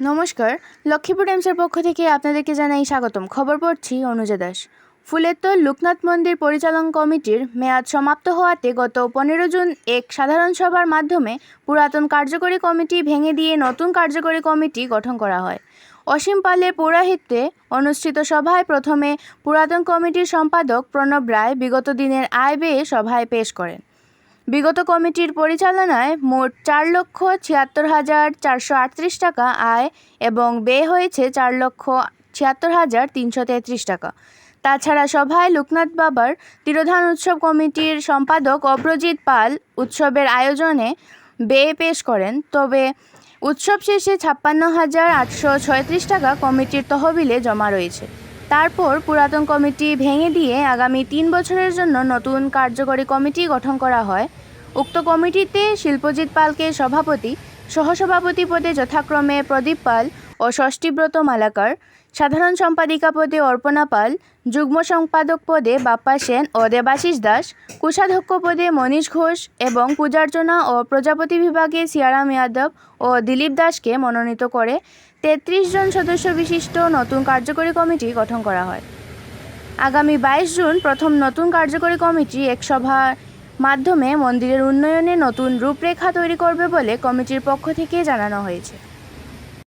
নমস্কার, লক্ষ্মীপুর টাইমসের পক্ষ থেকে আপনাদেরকে জানাই স্বাগতম। খবর পড়ছি অনুজা দাস। ফুলেরতল লোকনাথ মন্দির পরিচালন কমিটির মেয়াদ সমাপ্ত হওয়াতে গত পনেরো জুন এক সাধারণ সভার মাধ্যমে পুরাতন কার্যকরী কমিটি ভেঙে দিয়ে নতুন কার্যকরী কমিটি গঠন করা হয়। অসীম পালের পৌরাহিত্যে অনুষ্ঠিত সভায় প্রথমে পুরাতন কমিটির সম্পাদক প্রণব রায় বিগত দিনের আয় ব্যয়ে সভায় পেশ করেন। বিগত কমিটির পরিচালনায় মোট চার লক্ষ ছিয়াত্তর হাজার চারশো আটত্রিশ টাকা আয় এবং ব্যয় হয়েছে চার লক্ষ ছিয়াত্তর হাজার তিনশো তেত্রিশ টাকা। তাছাড়া সভায় লোকনাথ বাবার তিরোধান উৎসব কমিটির সম্পাদক অপ্রজিৎ পাল উৎসবের আয়োজনে ব্যয় পেশ করেন। তবে উৎসব শেষে ছাপ্পান্ন হাজার আটশো ছয়ত্রিশ টাকা কমিটির তহবিলে জমা রয়েছে। তারপর পুরাতন কমিটি ভেঙে দিয়ে আগামী তিন বছরের জন্য নতুন কার্যকরী কমিটি গঠন করা হয়। উক্ত কমিটিতে শিল্পজিৎ পালকে সভাপতি, সহসভাপতি পদে যথাক্রমে প্রদীপ পাল ও ষষ্ঠীব্রত মালাকার, সাধারণ সম্পাদিকা পদে অর্পণা পাল, যুগ্ম সম্পাদক পদে বাপ্পা সেন ও দেবাশিস দাস, কোষাধ্যক্ষ পদে মনীষ ঘোষ এবং পূজার্চনা ও প্রজাপতি বিভাগে সিয়ারাম যাদব ও দিলীপ দাসকে মনোনীত করে তেত্রিশ জন সদস্য বিশিষ্ট নতুন কার্যকরী কমিটি গঠন করা হয়। আগামী বাইশ জুন প্রথম নতুন কার্যকরী কমিটি এক সভার মাধ্যমে মন্দিরের উন্নয়নে নতুন রূপরেখা তৈরি করবে বলে কমিটির পক্ষ থেকে জানানো হয়েছে।